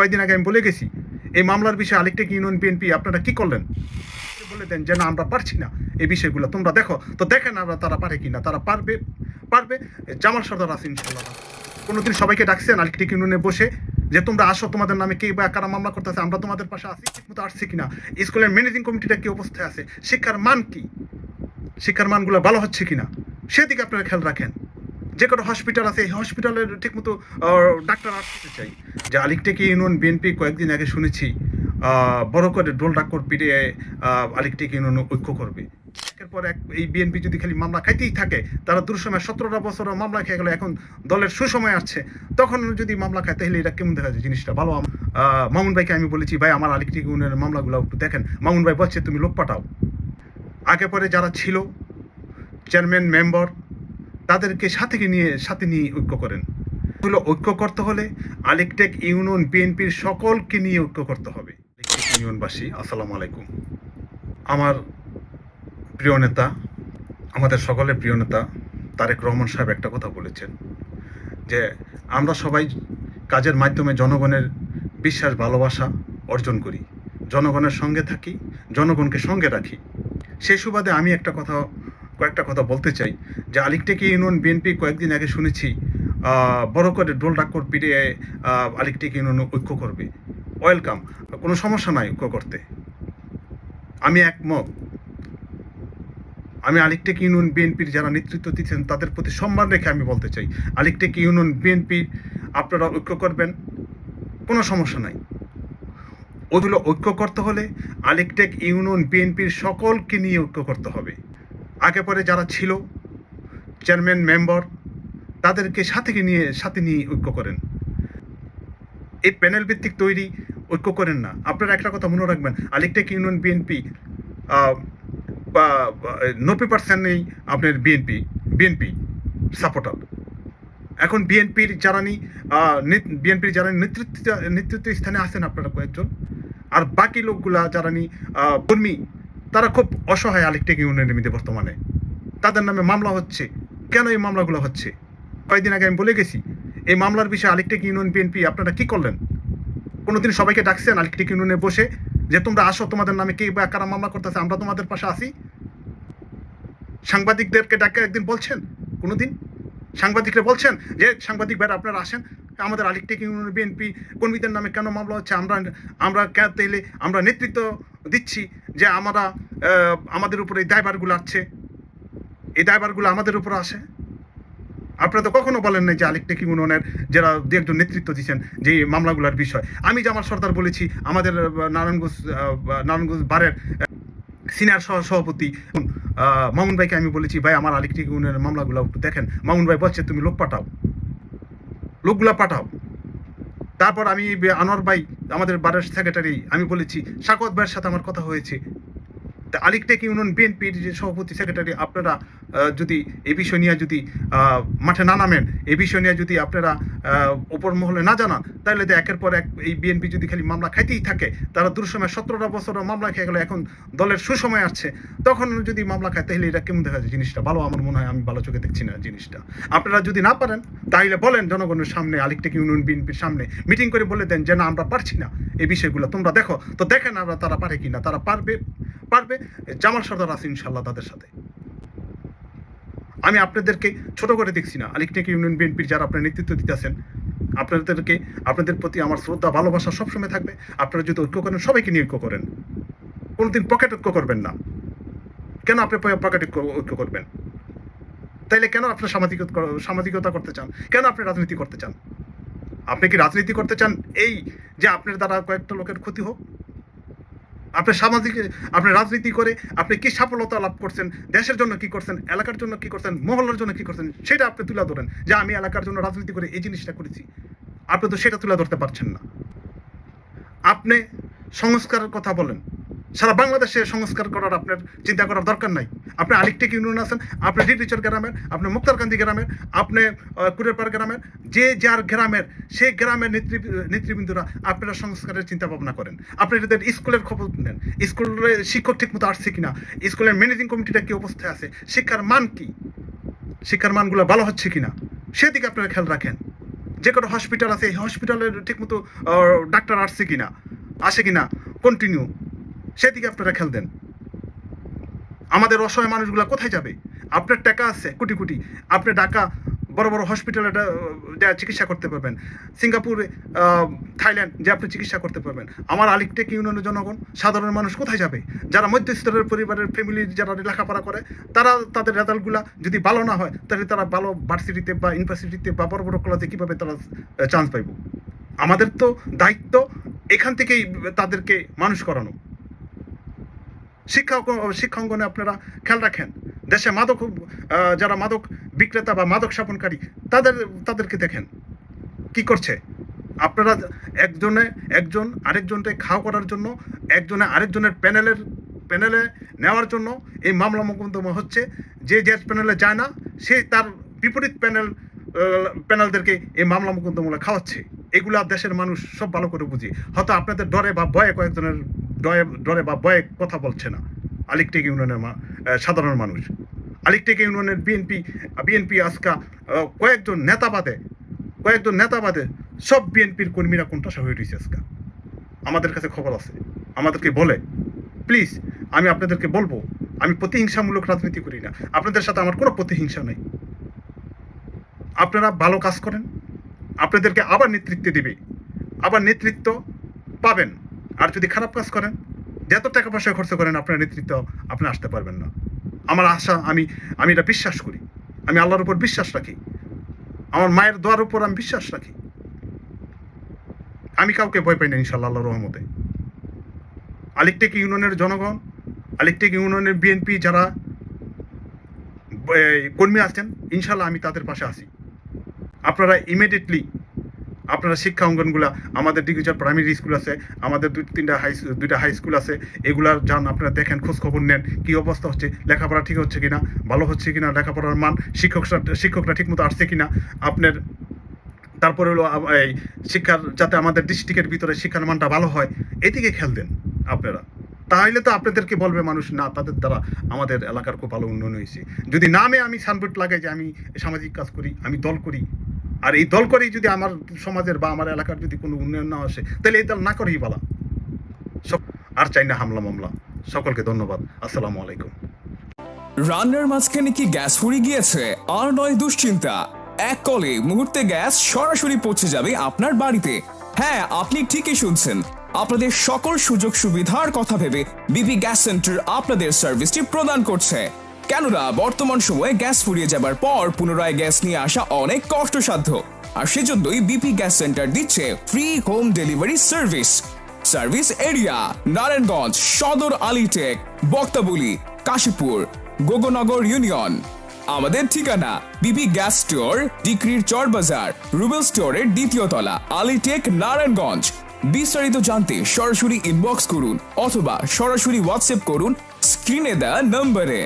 কয়েকদিন আগে আমি বলে গেছি, এই মামলার বিষয়ে আলিকটেক ইউনিয়ন বিএনপি, আপনারা কি করলেন? বলে দেন যে না আমরা পারছি না এই বিষয়গুলো। তোমরা দেখো, তো দেখেন আমরা তারা পারে কিনা, তারা পারবে পারবে, জামাল সর্দার আছে ইনশাল্লাহ কোনোদিন সবাইকে ডাকছেন আলিকটেক ইউনিয়নে বসে যে তোমরা আসো, তোমাদের নামে কে বা কারা মামলা করতেছে, আমরা তোমাদের পাশে আসি ঠিক মতো আসছি কিনা? স্কুলের ম্যানেজিং কমিটিটা কি অবস্থায় আছে? শিক্ষার মান কি? শিক্ষার মানগুলো ভালো হচ্ছে কিনা? সেদিকে আপনারা খেয়াল রাখেন। যে কোনো হসপিটাল আছে, এই হসপিটালের ঠিকমতো ডাক্তার আসতে চাই। যে আলিকটেকে ইউনিয়ন বিএনপি কয়েকদিন আগে শুনেছি বড় করে ডোল ডাক্কর পিটিয়ে আলিকটেকে ইউনিয়ন ঐক্য করবে। এরপর এক এই বিএনপি যদি খালি মামলা খাইতেই থাকে, তারা দুঃসময় সতেরোটা বছর মামলা খেয়ে গেল, এখন দলের সুসময় আসছে। তখন যদি মামলা খায়, তাহলে এটা কেমন দেখা যায় জিনিসটা? ভালো মামুন ভাইকে আমি বলেছি, ভাই, আমার আলিকটেক ইউনিয়নের মামলাগুলো একটু দেখেন। মামুন ভাই বলছে, তুমি লোক পাঠাও। আগে পরে যারা ছিল চেয়ারম্যান মেম্বার তাদেরকে সাথে নিয়ে সাথে নিয়ে ঐক্য করেন। হলো ঐক্য করতে হলে আলেকটেক ইউনিয়ন বিএনপির সকলকে নিয়ে ঐক্য করতে হবে। ইউনিয়নবাসী, আসসালামু আলাইকুম। আমার প্রিয় নেতা, আমাদের সকলের প্রিয় নেতা তারেক রহমান সাহেব একটা কথা বলেছেন যে, আমরা সবাই কাজের মাধ্যমে জনগণের বিশ্বাস, ভালোবাসা অর্জন করি। জনগণের সঙ্গে থাকি, জনগণকে সঙ্গে রাখি। সেই সুবাদে আমি একটা কথা কয়েকটা কথা বলতে চাই। যে আলিকটেকে ইউনিয়ন বিএনপি কয়েকদিন আগে শুনেছি বড় করে ডোল ডাক্কর পিটিয়ে আলিকটেক ইউনিয়ন ঐক্য করবে। ওয়েলকাম। কোনো সমস্যা নাই ঐক্য করতে। আমি একমত। আমি আলিকটেক ইউনিয়ন বিএনপির যারা নেতৃত্ব দিচ্ছেন, তাদের প্রতি সম্মান রেখে আমি বলতে চাই আলিকটেক ইউনিয়ন বিএনপি আপনারা ঐক্য করবেন? কোনো সমস্যা নাই। ওগুলো ঐক্য করতে হলে আলিকটেক ইউনিয়ন বিএনপির সকলকে নিয়ে ঐক্য করতে হবে। আগে পরে যারা ছিল, চেয়ারম্যান, মেম্বার, তাদেরকে সাথে নিয়ে সাথে নিয়ে ঐক্য করেন। এই প্যানেল ভিত্তিক তৈরি ঐক্য করেন না। আপনারা একটা কথা মনে রাখবেন, আলিকটেক ইউনিয়ন বিএনপি নব্বই নেই আপনার বিএনপি বিএনপি সাপোর্টার এখন বিএনপির যারা নি বিএনপির যারা নেতৃত্ব নেতৃত্ব স্থানে আছেন আপনারা কয়েকজন। আর বাকি লোকগুলা যারা নি কর্মী তারা খুব অসহায় আলিকটেক ইউনিয়নের মধ্যে বর্তমানে। তাদের নামে মামলা হচ্ছে। কেন এই মামলাগুলো হচ্ছে? কয়েকদিন আগে আমি বলে গেছি, এই মামলার বিষয়ে আলিকটেক ইউনিয়ন বিএনপি আপনারা কি করলেন? কোনোদিন সবাইকে ডাকছেন আলিকটেক ইউনিয়নে বসে যে তোমরা আসো, তোমাদের নামে কে বা কারা মামলা করতেছে, আমরা তোমাদের পাশে আসি সাংবাদিকদেরকে ডাকে একদিন বলছেন? কোনোদিন? সাংবাদিকরা বলছেন যে, সাংবাদিক ভাইরা, আপনারা আসেন। আমাদের আলিকটেক ইউনিয়ন বিএনপি কর্মীদের নামে কেন মামলা হচ্ছে? আমরা আমরা তাইলে আমরা নেতৃত্ব দিচ্ছি। যে আমরা আমাদের উপরে এই দায়ভারগুলো আসছে এই দায়ভারগুলো আমাদের উপর আসে। আপনারা তো কখনো বলেন নাই যে আলিকটেক ইউনিয়নের যারা দু একজন নেতৃত্ব দিচ্ছেন যে মামলাগুলোর বিষয়। আমি জামাল সর্দার বলেছি, আমাদের নারায়ণগঞ্জ নারায়ণগঞ্জ বারের সিনিয়র সহ সভাপতি মামুন ভাইকে আমি বলেছি, ভাই, আমার আলিকটেক ইউনিয়নের মামলাগুলো একটু দেখেন। মামুন ভাই বলছে, তুমি লোক পাঠাও। লোকগুলা পাঠাও। তারপর আমি আনোয়ার ভাই, আমাদের বারের সেক্রেটারি আমি বলেছি সাকত ভাইয়ের সাথে আমার কথা হয়েছে। তা আলিকটেক ইউনিয়ন বিএনপির যে সভাপতি সেক্রেটারি আপনারা যদি এ বিষয় নিয়ে যদি মাঠে না নামেন এই বিষয় নিয়ে যদি আপনারা ওপর মহলে না জানান, তাহলে তো একের পর এক এই বিএনপি যদি খালি মামলা খাইতেই থাকে, তারা দুঃসময় সতেরোটা বছর মামলা খেয়ে গেল, এখন দলের সুসময় আসছে। তখন যদি মামলা খায়, তাহলে এটা কেমন দেখা যায় জিনিসটা? ভালো আমার মনে হয়, আমি ভালো চোখে দেখছি না জিনিসটা। আপনারা যদি না পারেন তাহলে বলেন জনগণের সামনে আলিকটেক ইউনিয়ন বিএনপির সামনে, মিটিং করে বলে দেন যে, না, আমরা পারছি না। এই বিষয়গুলো তোমরা দেখো। তো দেখেন আমরা তারা পারে কি না তারা পারবে। পারবে, জামাল সর্দার আছে ইনশাল্লাহ তাদের সাথে। আমি আপনাদেরকে ছোট করে দেখছি না আলিকটেক ইউনিয়ন বিএনপির যারা আপনার নেতৃত্ব দিতেছেন, আপনাদেরকে, আপনাদের প্রতি আমার শ্রদ্ধা, ভালোবাসা সবসময় থাকবে। আপনারা যদি ঐক্য করেন, সবাইকে নিয়ে ঐক্য করেন। কোনোদিন পকেট ঐক্য করবেন না। কেন আপনি পকেট ঐক্য করবেন? তাইলে কেন আপনি সামাজিক সামাজিকতা করতে চান? কেন আপনি রাজনীতি করতে চান? আপনি কি রাজনীতি করতে চান এই যে আপনার দ্বারা কয়েকটা লোকের ক্ষতি হোক? আপনি সামাজিক, আপনি রাজনীতি করে, আপনি কি সফলতা লাভ করছেন, দেশের জন্য কি করছেন, এলাকার জন্য কি করছেন, মহল্লার জন্য কি করছেন, সেটা আপনি তুলে ধরেন। যে আমি এলাকার জন্য রাজনীতি করে এই জিনিসটা করেছি, আপনি তো সেটা তুলে ধরতে পারছেন না। আপনি সংস্কারের কথা বলেন সারা বাংলাদেশে সংস্কার করার আপনার চিন্তা করার দরকার নাই। আপনি আলিকটেক ইউনিয়ন আছেন, আপনি ডিডিচর গ্রামের, আপনি মুক্তারকান্দি গ্রামের, আপনি কুরেরপাড় গ্রামের, যে যার গ্রামের সেই গ্রামের নেতৃ নেতৃবৃন্দরা আপনারা সংস্কারের চিন্তা ভাবনা করেন। আপনি এদের স্কুলের খবর নেন, স্কুলের শিক্ষক ঠিক মতো আসছে কিনা, স্কুলের ম্যানেজিং কমিটিটা কি অবস্থায় আছে, শিক্ষার মান কি, শিক্ষার মানগুলো ভালো হচ্ছে কিনা, সেদিকে আপনারা খেয়াল রাখেন। যে কোনো হসপিটাল আছে, এই হসপিটালের ঠিকমতো ডাক্তার আসছে কিনা, আসে কিনা কন্টিনিউ সেদিকে আপনারা খেয়াল দেন। আমাদের অসহায় মানুষগুলো কোথায় যাবে? আপনার টাকা আছে, কোটি কোটি। আপনি ঢাকা বড় বড় হসপিটালে চিকিৎসা করতে পারবেন। সিঙ্গাপুরে থাইল্যান্ড যে আপনি চিকিৎসা করতে পারবেন। আমার আলিকটেক ইউনিয়নের জনগণ, সাধারণ মানুষ কোথায় যাবে? যারা মধ্যস্তরের পরিবারের ফ্যামিলি যারা লেখাপড়া করে, তারা তাদের রেজাল্টগুলা যদি ভালো না হয়, তাহলে তারা ভালো ভার্সিটিতে বা ইউনিভার্সিটিতে বা বড় বড় কলেজে কীভাবে তারা চান্স পাইব? আমাদের তো দায়িত্ব এখান থেকেই তাদেরকে মানুষ করানো। শিক্ষা শিক্ষাঙ্গনে আপনারা খেয়াল রাখেন। দেশে মাদক যারা মাদক বিক্রেতা বা মাদক স্থাপনকারী তাদের, তাদেরকে দেখেন। কি করছে? আপনারা একজনে, একজন আরেকজনকে খাওয়া করার জন্য, একজনে আরেকজনের প্যানেলের, প্যানেলে নেওয়ার জন্য এই মামলা মোকদ্দমা হচ্ছে। যে যে প্যানেলে যায় না, সে তার বিপরীত প্যানেল প্যানেলদেরকে এই মামলা মোকদ্দমা খাওয়াচ্ছে। এগুলা দেশের মানুষ সব ভালো করে বুঝি। হয়তো আপনাদের ডরে বা ভয়ে কয়েকজনের ডয়ে ডরে বা ভয়ে কথা বলছে না। আলিকটেক ইউনিয়নের সাধারণ মানুষ। আলিকটেক ইউনিয়নের বিএনপি বিএনপি আজকা কয়েকজন নেতা বাদে, কয়েকজন নেতা বাদে সব বিএনপির কর্মীরা কোনটাসা হয়ে রয়েছে আজকা। আমাদের কাছে খবর আছে। আমাদেরকে বলে, প্লিজ, আমি আপনাদেরকে বলব, আমি প্রতিহিংসামূলক রাজনীতি করি না। আপনাদের সাথে আমার কোনো প্রতিহিংসা নেই। আপনারা ভালো কাজ করেন। আপনাদেরকে আবার নেতৃত্ব দিবে। আবার নেতৃত্ব পাবেন। যদি খারাপ কাজ করেন, যত টাকা পয়সা খরচ করেন, আপনার নেতৃত্ব আপনি আসতে পারবেন না। আমার আশা, আমি আমি এটা বিশ্বাস করি। আমি আল্লাহর উপর বিশ্বাস রাখি। আমার মায়ের দোয়ার উপর আমি বিশ্বাস রাখি। আমি কাউকে ভয় পাই না ইনশাল্লাহ আল্লাহর রহমতে। আলিকটেক ইউনিয়নের জনগণ, আলিকটেক ইউনিয়নের বিএনপি যারা কর্মী আছেন ইনশাল্লাহ আমি তাদের পাশে আছি। আপনারা ইমিডিয়েটলি আপনারা শিক্ষা অঙ্গনগুলা, আমাদের ডিগ্রিজার প্রাইমারি স্কুল আছে, আমাদের দুই, তিনটা হাই দুইটা হাই স্কুল আছে, এগুলার যান আপনারা দেখেন খোঁজ খবর নেন, কী অবস্থা হচ্ছে, লেখাপড়া ঠিক হচ্ছে কিনা, ভালো হচ্ছে কিনা, লেখাপড়ার মান, শিক্ষকরা শিক্ষকরা ঠিকমতো আসছে কিনা, আপনার, তারপরে হলো এই শিক্ষার, যাতে আমাদের ডিস্ট্রিক্টের ভিতরে শিক্ষার মানটা ভালো হয়, এদিকে খেয়াল দেন আপনারা। তাহলে তো আপনাদেরকে বলবে মানুষ, না, তাদের দ্বারা আমাদের এলাকার খুব ভালো উন্নয়ন হয়েছে। যদি নামে আমি সানবোর্ড লাগাই যে আমি সামাজিক কাজ করি, আমি দল করি আর এই দল করেই যদি আমার সমাজের বা আমার এলাকার যদি কোনো উন্নয়ন না আসে, তাহলে এই দল না করেই বলা। সব আর চাই না হামলা মামলা। সকলকে ধন্যবাদ। আসসালামু আলাইকুম। রান্নার মাঝখানে কি গ্যাস ফুরিয়ে গিয়েছে? আর নয় দুশ্চিন্তা। এক কলে মুহূর্তে গ্যাস সরাসরি পৌঁছে যাবে আপনার বাড়িতে। হ্যাঁ আপনি ঠিকই শুনছেন। আপনাদের সকল সুযোগ সুবিধার কথা ভেবে বিপি গ্যাস সেন্টার আপনাদের সার্ভিসটি প্রদান করছে। কেননা বর্তমান সময়ে গ্যাস ফুরিয়ে যাবার পর পুনরায় গ্যাস নিয়ে আসা অনেক কষ্টসাধ্য। আর সেজন্যই বিপি গ্যাস সেন্টার দিচ্ছে free home delivery service service area Narayanganj, Sadar Alitek, Baktaboli, Kashipur, Gognagar union. আমাদের ঠিকানা, BP gas store, Dikrir Char Bazar, Rubel স্টোরের দ্বিতীয় তলা, আলিটেক, নারায়ণগঞ্জ। বিস্তারিত জানতে সরাসরি ইনবক্স করুন অথবা সরাসরি হোয়াটসঅ্যাপ করুন স্ক্রিনে দেওয়া নম্বরে।